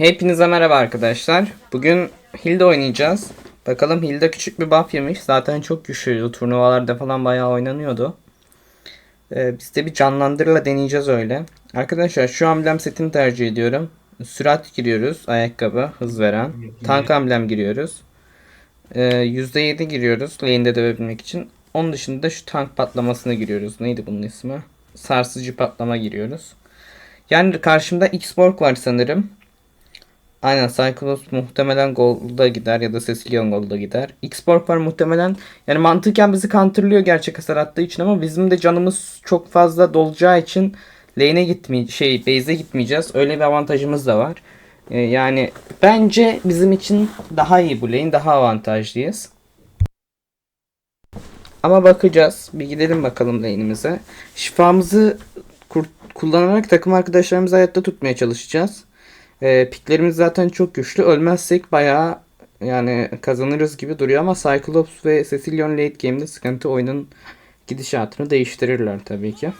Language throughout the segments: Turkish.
Hepinize merhaba arkadaşlar. Bugün Hilda oynayacağız. Bakalım Hilda küçük bir buff yemiş. Zaten çok güçlüydü. Turnuvalarda falan bayağı oynanıyordu. Ee, biz de bir canlandırla deneyeceğiz öyle. Arkadaşlar şu amblem setini tercih ediyorum. Sürat giriyoruz. Ayakkabı. Hız veren. Tank amblem giriyoruz. Ee, %7 giriyoruz. Lane'de dövebilmek için. Onun dışında da şu tank patlamasına giriyoruz. Neydi bunun ismi? Sarsıcı patlama giriyoruz. Yani karşımda X-Borg var sanırım. Aynen Cyclops muhtemelen Gold'a gider ya da Cecilion Gold'a gider. X-Borg var muhtemelen. Yani mantıken bizi counterlıyor gerçek hasar attığı için ama bizim de canımız çok fazla dolacağı için lane'e gitmeye şey base'e gitmeyeceğiz. Öyle bir avantajımız da var. Ee, yani bence bizim için daha iyi bu lane, daha avantajlıyız. Ama bakacağız. Bir gidelim bakalım lane'imize. Şifamızı kullanarak takım arkadaşlarımızı hayatta tutmaya çalışacağız. Ee, piklerimiz zaten çok güçlü. Ölmezsek bayağı yani kazanırız gibi duruyor ama Cyclops ve Cecilion late game'de sıkıntı oyunun gidişatını değiştirirler tabii ki.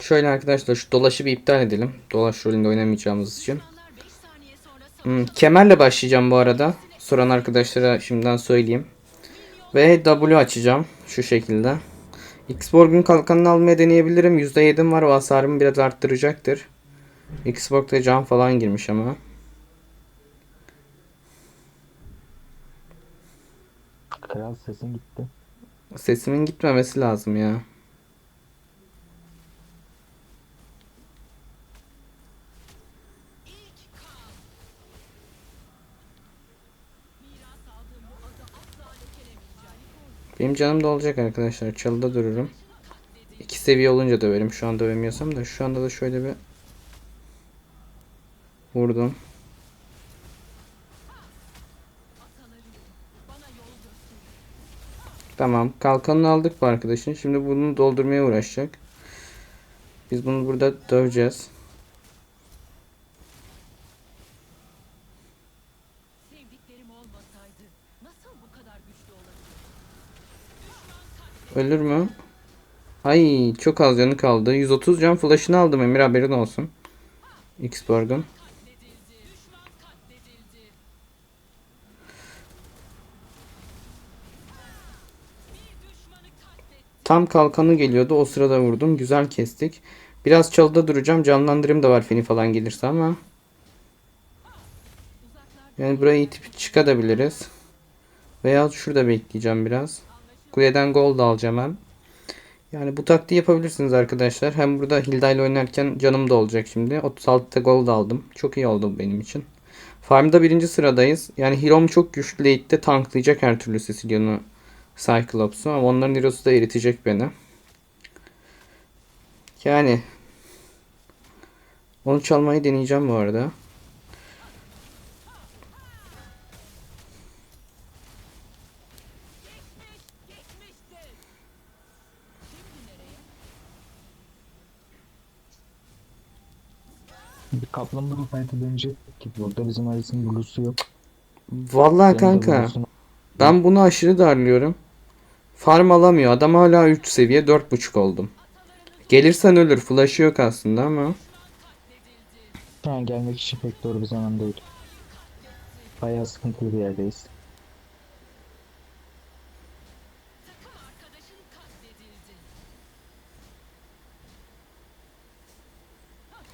Şöyle arkadaşlar şu dolaşı bir iptal edelim. Dolaş rolünde oynamayacağımız için. Hmm, kemerle başlayacağım bu arada. Soran arkadaşlara şimdiden söyleyeyim. Ve W açacağım şu şekilde. Xborg'un kalkanını almaya deneyebilirim. %7'm var o hasarımı biraz arttıracaktır. Xbox'ta cam falan girmiş ama. Kral sesin gitti. Sesimin gitmemesi lazım ya. Benim canım da olacak arkadaşlar. Çalıda dururum. İki seviye olunca döverim. Şu an dövemiyorsam da. Şu anda da şöyle bir vurdum. Tamam. Kalkanını aldık bu arkadaşın. Şimdi bunu doldurmaya uğraşacak. Biz bunu burada döveceğiz. Ölür mü? Ay çok az canı kaldı. 130 can flash'ını aldım Emir haberin olsun. Xborg'un. Tam kalkanı geliyordu. O sırada vurdum. Güzel kestik. Biraz çalıda duracağım. Canlandırım da var Feni falan gelirse ama. Yani burayı itip çıkabiliriz. Veya şurada bekleyeceğim biraz. Kuleden gol da alacağım hem. Yani bu taktiği yapabilirsiniz arkadaşlar. Hem burada Hilda ile oynarken canım da olacak şimdi. 36'da gol da aldım. Çok iyi oldu bu benim için. Farmda birinci sıradayız. Yani Hero'm çok güçlü. Late'de tanklayacak her türlü Cecilion'u. Cyclops'u ama onların Hero'su da eritecek beni. Yani onu çalmayı deneyeceğim bu arada. Bir kaplumbağa fight'a dönecek ki burada bizim Alice'in blue'su yok. Vallahi de kanka. Ben bunu aşırı darlıyorum. Farm alamıyor. Adam hala 3 seviye 4.5 oldum. Gelirsen ölür. Flash'ı yok aslında ama. An gelmek için pek doğru bir zaman değil. Bayağı sıkıntılı bir yerdeyiz.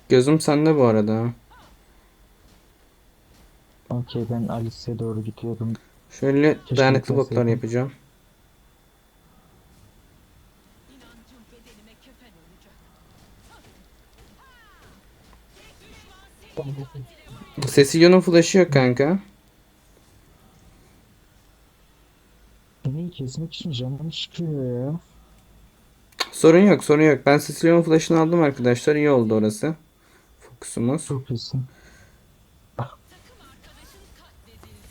Gözüm sende bu arada. Okey ben Alice'e doğru gidiyorum. Şöyle Keşke dayanıklı gitmeseydim. yapacağım. Cecilion'un flash'ı yok kanka. Beni kesmek için canım çıkıyor ya. Sorun yok sorun yok. Ben Cecilion'un flash'ını aldım arkadaşlar. İyi oldu orası. Fokusumuz. Çok iyisin.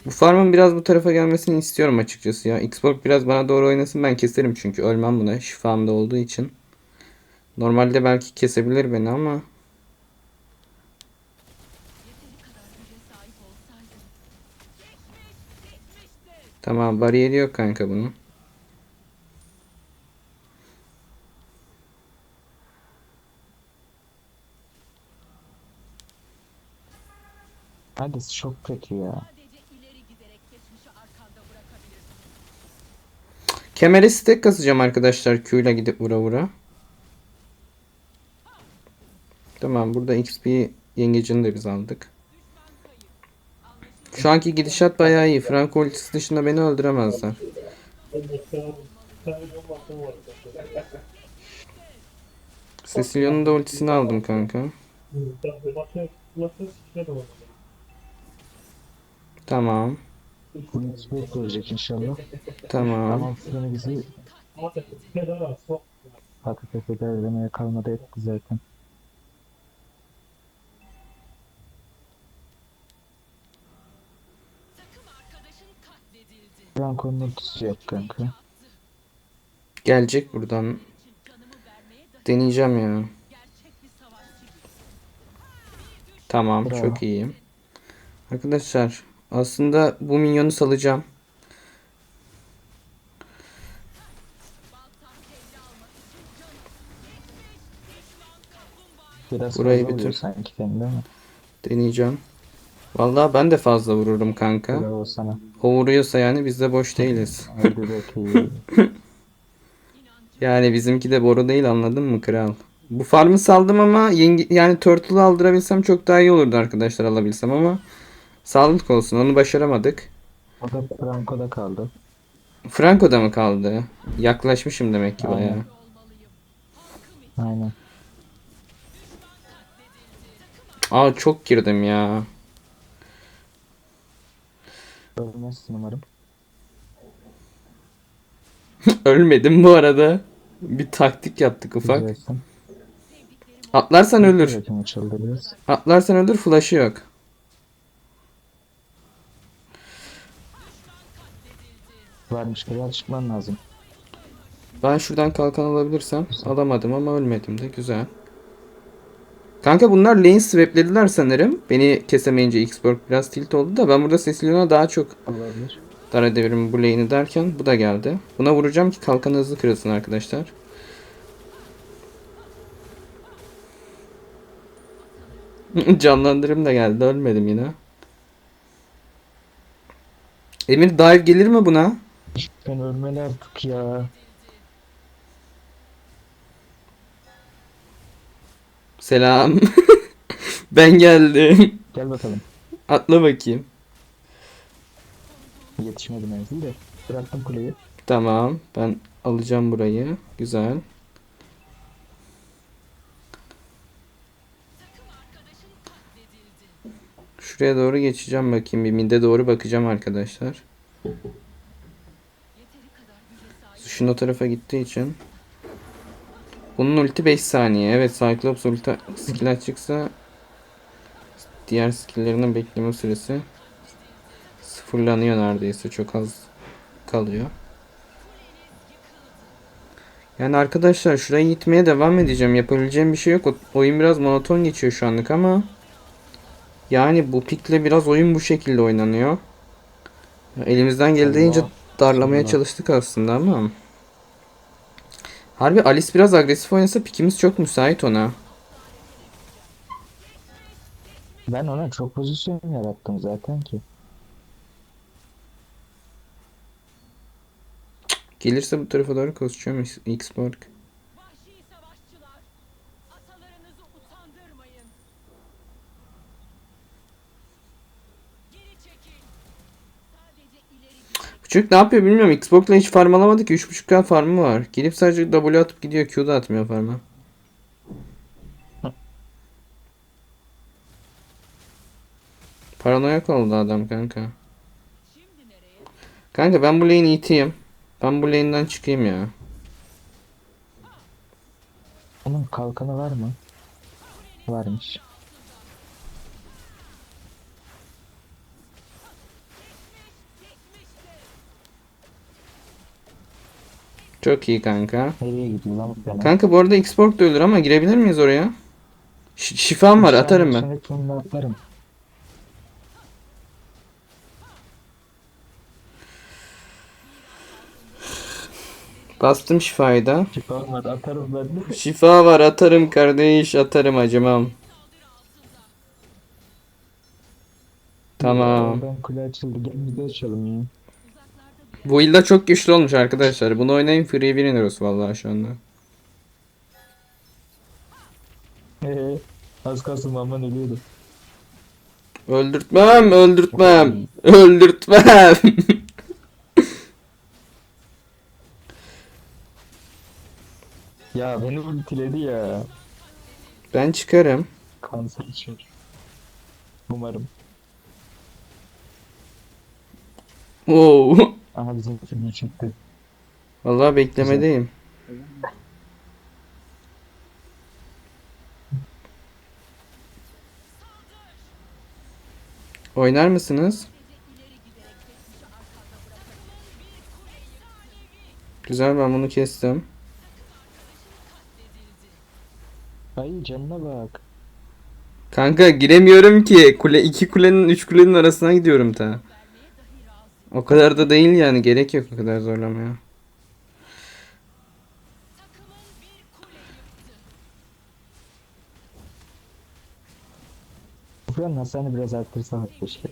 Bu farmın biraz bu tarafa gelmesini istiyorum açıkçası ya. Xbox biraz bana doğru oynasın ben keserim çünkü ölmem buna şifamda olduğu için. Normalde belki kesebilir beni ama tamam bariyeri yok kanka bunun. Hadi çok kötü ya. Kemere stack kasacağım arkadaşlar Q ile gidip vura vura. Tamam burada XP yengecini de biz aldık. Şu anki gidişat bayağı iyi. Franco ultisi dışında beni öldüremezler. Cecilio'nun da ultisini aldım kanka. Tamam. Tamam. Ama freni bizi patates eder demeye kalmadı etti zaten. Franco'nun ultisi yok kanka. Gelecek buradan. Deneyeceğim ya. Tamam Bravo. çok iyiyim. Arkadaşlar aslında bu minyonu salacağım. Biraz Burayı bitir. sanki mi? Deneyeceğim. Vallahi ben de fazla vururum kanka. Bravo sana. O vuruyorsa yani biz de boş değiliz. Hadi bakayım. Yani bizimki de boru değil anladın mı kral? Bu farmı saldım ama yenge, yani turtle aldırabilsem çok daha iyi olurdu arkadaşlar alabilsem ama sağlık olsun onu başaramadık. O da Franco'da kaldı. Franco'da mı kaldı? Yaklaşmışım demek ki bayağı. olmalıyım. Aynen. Aa çok girdim ya. Ölmezsin umarım. Ölmedim bu arada. Bir taktik yaptık ufak. Güzelsin. Atlarsan ölür. Atlarsan ölür flash'ı yok. Varmış kadar çıkman lazım. Ben şuradan kalkan alabilirsem alamadım ama ölmedim de güzel. Kanka bunlar lane swaplediler sanırım. Beni kesemeyince Xborg biraz tilt oldu da ben burada Cecilion'a daha çok Olabilir. dar edebilirim bu lane'i derken bu da geldi. Buna vuracağım ki kalkan hızlı kırılsın arkadaşlar. Canlandırım da geldi ölmedim yine. Emir dive gelir mi buna? Ben ölmeli artık ya. Selam. ben geldim. Gel bakalım. Atla bakayım. Yetişmedi menzil de. Bıraktım kuleyi. Tamam. Ben alacağım burayı. Güzel. Şuraya doğru geçeceğim bakayım. Bir mide doğru bakacağım arkadaşlar. Şun o tarafa gittiği için. Bunun ulti 5 saniye. Evet Cyclops ulti skill açıksa diğer skilllerinin bekleme süresi sıfırlanıyor neredeyse. Çok az kalıyor. Yani arkadaşlar şuraya gitmeye devam edeceğim. Yapabileceğim bir şey yok. O- oyun biraz monoton geçiyor şu anlık ama yani bu pikle biraz oyun bu şekilde oynanıyor. Elimizden geldiğince darlamaya çalıştık aslında ama. Harbi Alice biraz agresif oynasa pikimiz çok müsait ona. Ben ona çok pozisyon yarattım zaten ki. Gelirse bu tarafa doğru koşacağım Xborg. Çocuk ne yapıyor bilmiyorum. Xbox'la hiç farm alamadı ki. 3.5k farmı var. Gelip sadece W atıp gidiyor. Q da atmıyor farm'a. Paranoyak oldu adam kanka. Kanka ben bu lane'i iteyim. Ben bu lane'den çıkayım ya. Onun kalkanı var mı? Varmış. Çok iyi kanka. Nereye gidiyor lan bu? Kanka bu arada Xborg da ölür ama girebilir miyiz oraya? Ş- şifam var atarım ben. Sonunda atarım. Bastım şifayı da. Şifa var atarım ben de. Şifa var atarım kardeş atarım acımam. Tamam. Oradan kule açıldı. Gel bir de açalım ya. Bu ilde çok güçlü olmuş arkadaşlar. Bunu oynayın free winner'ız vallahi şu anda. Ee, az kalsın Maman ölüyordu. Öldürtmem, öldürtmem, öldürtmem. Ya beni ultiledi ya. ben çıkarım. Kanser içer. Umarım. Oo. Aha bizim film çıktı. Vallahi beklemedeyim. Oynar mısınız? Güzel ben bunu kestim. Ay canına bak. Kanka giremiyorum ki. Kule iki kulenin üç kulenin arasına gidiyorum ta. O kadar da değil yani gerek yok o kadar zorlamaya. Buranın hasarını biraz arttırsan keşke.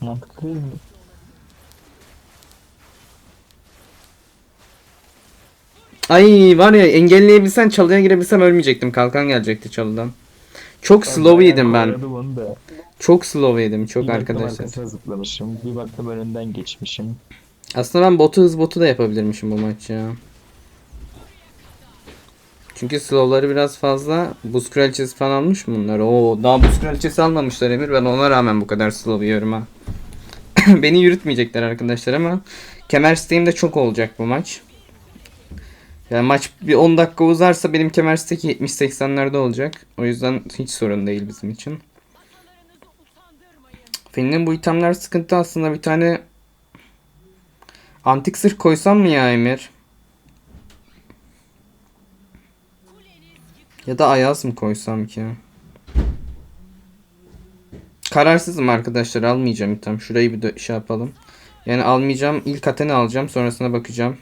Mantıklı değil mi? Ay var ya engelleyebilsen çalıya girebilsem ölmeyecektim. Kalkan gelecekti çalıdan. Çok slow yedim ben. Çok slow yedim çok Bir arkadaşlar. zıplamışım. Bir baktım önünden geçmişim. Aslında ben botu hız botu da yapabilirmişim bu maç ya. Çünkü slowları biraz fazla. Buz kraliçesi falan almış mı bunlar? Oo, daha buz kraliçesi almamışlar Emir. Ben ona rağmen bu kadar slow yiyorum ha. Beni yürütmeyecekler arkadaşlar ama kemer steğim de çok olacak bu maç. Yani maç bir 10 dakika uzarsa benim kemer steği 70-80'lerde olacak. O yüzden hiç sorun değil bizim için. Fenin'in bu itemler sıkıntı aslında bir tane Antik sırf koysam mı ya Emir? Ya da Ayaz mı koysam ki? Kararsızım arkadaşlar almayacağım item. Şurayı bir şey yapalım. Yani almayacağım. İlk Athena alacağım. Sonrasına bakacağım.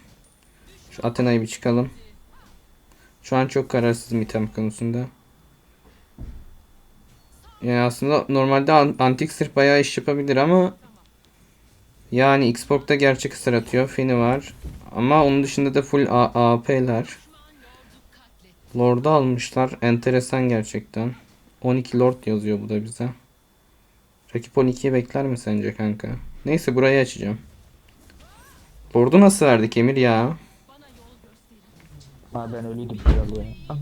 Şu Athena'yı bir çıkalım. Şu an çok kararsızım item konusunda. Yani aslında normalde an- antik sırf bayağı iş yapabilir ama yani Xbox'ta gerçek ısır atıyor. Feni var. Ama onun dışında da full AP'ler. Lord'u almışlar. Enteresan gerçekten. 12 Lord yazıyor bu da bize. Rakip 12'yi bekler mi sence kanka? Neyse burayı açacağım. Lord'u nasıl verdik Emir ya? Ha ben ölüydüm kral ya. Aha.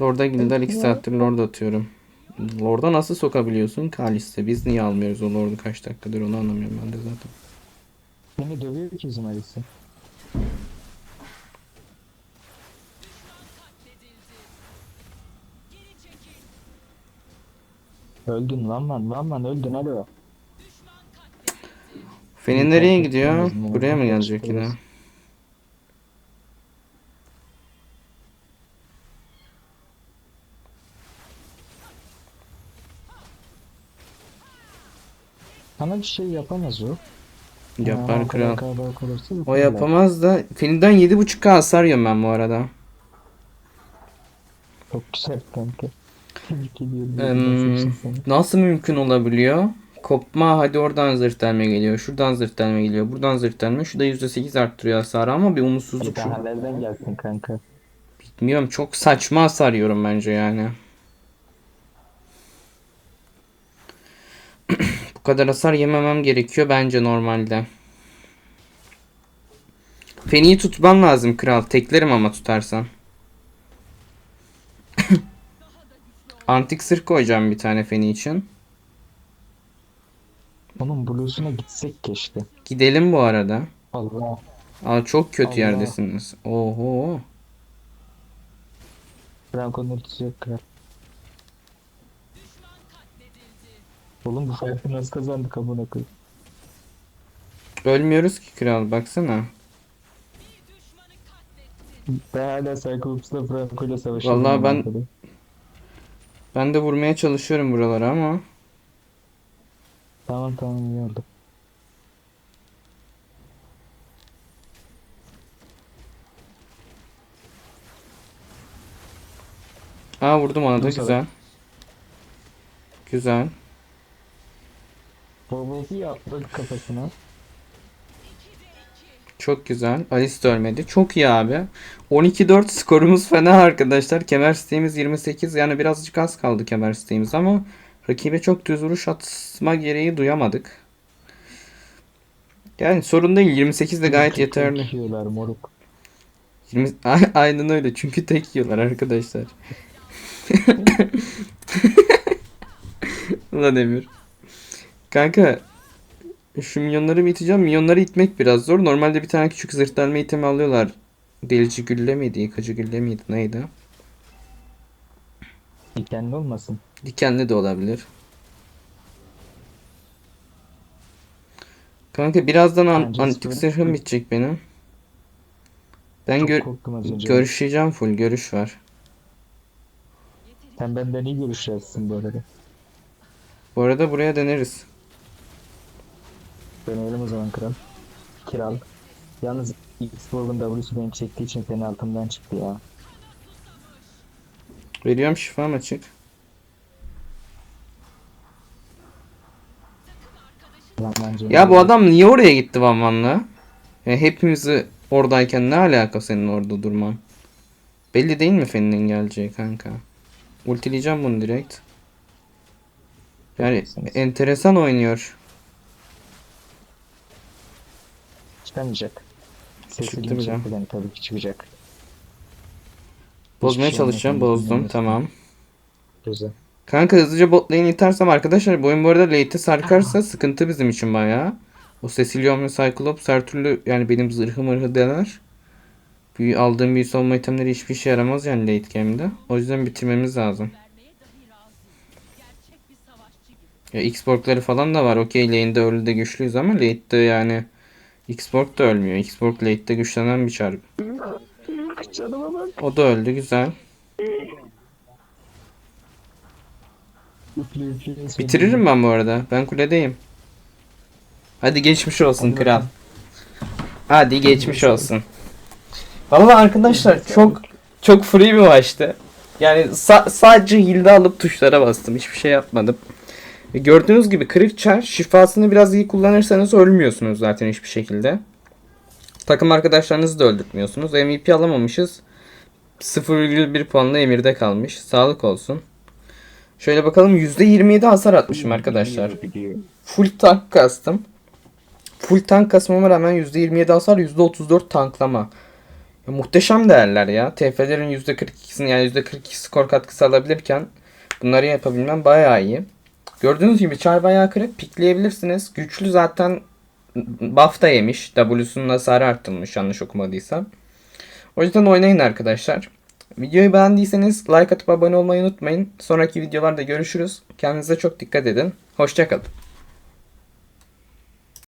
Lord'a gider 2 saattir Lord atıyorum. Lord'a nasıl sokabiliyorsun Kalis'te? Biz niye almıyoruz o Lord'u kaç dakikadır onu anlamıyorum ben de zaten. Beni dövüyor ki Zumarisi. Öldün lan lan lan lan öldün alo. Fenin nereye gidiyor? Buraya mı gelecek yine? Bir şey yapamaz o. Yapar kral. O yapamaz da Fenin'den 7.5k hasar yiyorum ben bu arada. Çok güzel kanka. Em, Nasıl mümkün olabiliyor? Kopma hadi oradan zırh delme geliyor. Şuradan zırh delme geliyor. Buradan zırh delme. Şu da %8 arttırıyor hasarı ama bir Bir umutsuzluk şu. daha nereden gelsin kanka? Bilmiyorum çok saçma hasar yiyorum bence yani. Kadar hasar yememem gerekiyor bence normalde. Feni'yi tutman lazım kral. Teklerim ama tutarsan. Antik sırk koyacağım bir tane Feni için. Onun bluesuna gitsek keşke. Gidelim bu arada. Allah. Aa çok kötü Allah. yerdesiniz. Oho. Franco'nun ultisi yok kral. Oğlum bu fight'ı nasıl kazandık amına koyayım? Ölmüyoruz ki kral baksana. Ben hala Cyclops'la Franco'yla savaşıyorum. Vallahi ben- koyayım. Ben de vurmaya çalışıyorum buralara ama. Tamam tamam iyi oldu. Aa vurdum ona da güzel. Güzel. Babası yaptı kafasına. Çok güzel. Alice de ölmedi. Çok iyi abi. 12-4 skorumuz fena arkadaşlar. Kemer siteğimiz 28. Yani birazcık az kaldı kemer siteğimiz ama rakibe çok düz vuruş atma gereği duyamadık. Yani sorun değil. 28 de gayet yeterli. Yiyorlar moruk. 20... Aynen öyle. Çünkü tek yiyorlar arkadaşlar. Ulan Emir. Kanka şu milyonları mı iteceğim? Milyonları itmek biraz zor. Normalde bir tane küçük zırh delme itemi alıyorlar. Delici gülle miydi? Yıkıcı gülle miydi? Neydi? Dikenli olmasın. Dikenli de olabilir. Kanka birazdan an- Bence antik böyle- zırhım bitecek benim. Ben Çok gör görüşeceğim full görüş var. Sen benden iyi görüşeceksin bu arada. Bu arada buraya deneriz. Deneyelim o zaman kral. Kiral. Yalnız X-Borg'un W'su beni çektiği için penaltımdan çıktı ya. Veriyorum şifam açık. Lan bence Ya bu adam niye oraya gitti Van Van'la? Ya hepimizi oradayken ne alaka senin orada durman? Belli değil mi Fen'in geleceği kanka? Ultileyeceğim bunu direkt. Yani enteresan oynuyor. Çıkamayacak. Çıktı bile. çekmeden tabii ki çıkacak. Bozmaya Hiçbir şey çalışacağım. Bozdum. Tamam. Güzel. Kanka hızlıca bot lane itersem arkadaşlar bu oyun bu arada late'e sarkarsa sıkıntı bizim için bayağı. O Cecilion ve Cyclops her türlü yani benim zırhı mırhı dener. Büyü, aldığım büyü savunma itemleri hiçbir işe yaramaz yani late game'de. O yüzden bitirmemiz lazım. Vermeye dahi razıyım. Gerçek bir savaşçı gibi. Ya Xborg'ları falan da var. Okey lane'de öyle de güçlüyüz ama late'de yani Xborg da ölmüyor. Xborg late'de güçlenen bir bak. O da öldü güzel. Bitiririm ben bu arada. Ben kuledeyim. Hadi geçmiş olsun kral. Hadi geçmiş olsun. Vallahi arkadaşlar çok çok free bir maçtı. Yani sa- sadece hilde alıp tuşlara bastım. Hiçbir şey yapmadım. Ve gördüğünüz gibi kırık çar şifasını biraz iyi kullanırsanız ölmüyorsunuz zaten hiçbir şekilde. Takım arkadaşlarınızı da öldürtmüyorsunuz. MVP alamamışız. 0,1 puanla emirde kalmış. Sağlık olsun. Şöyle bakalım %27 hasar atmışım arkadaşlar. Full tank kastım. Full tank kasmama rağmen %27 hasar %34 tanklama. Ya, muhteşem değerler ya. TF'lerin %42'sini yani %42 skor katkısı alabilirken bunları yapabilmem bayağı iyi. Gördüğünüz gibi çar bayağı kırık. Pikleyebilirsiniz. Güçlü zaten buff da yemiş. W'sunun hasarı arttırılmış yanlış okumadıysam. O yüzden oynayın arkadaşlar. Videoyu beğendiyseniz like atıp abone olmayı unutmayın. Sonraki videolarda görüşürüz. Kendinize çok dikkat edin. Hoşçakalın.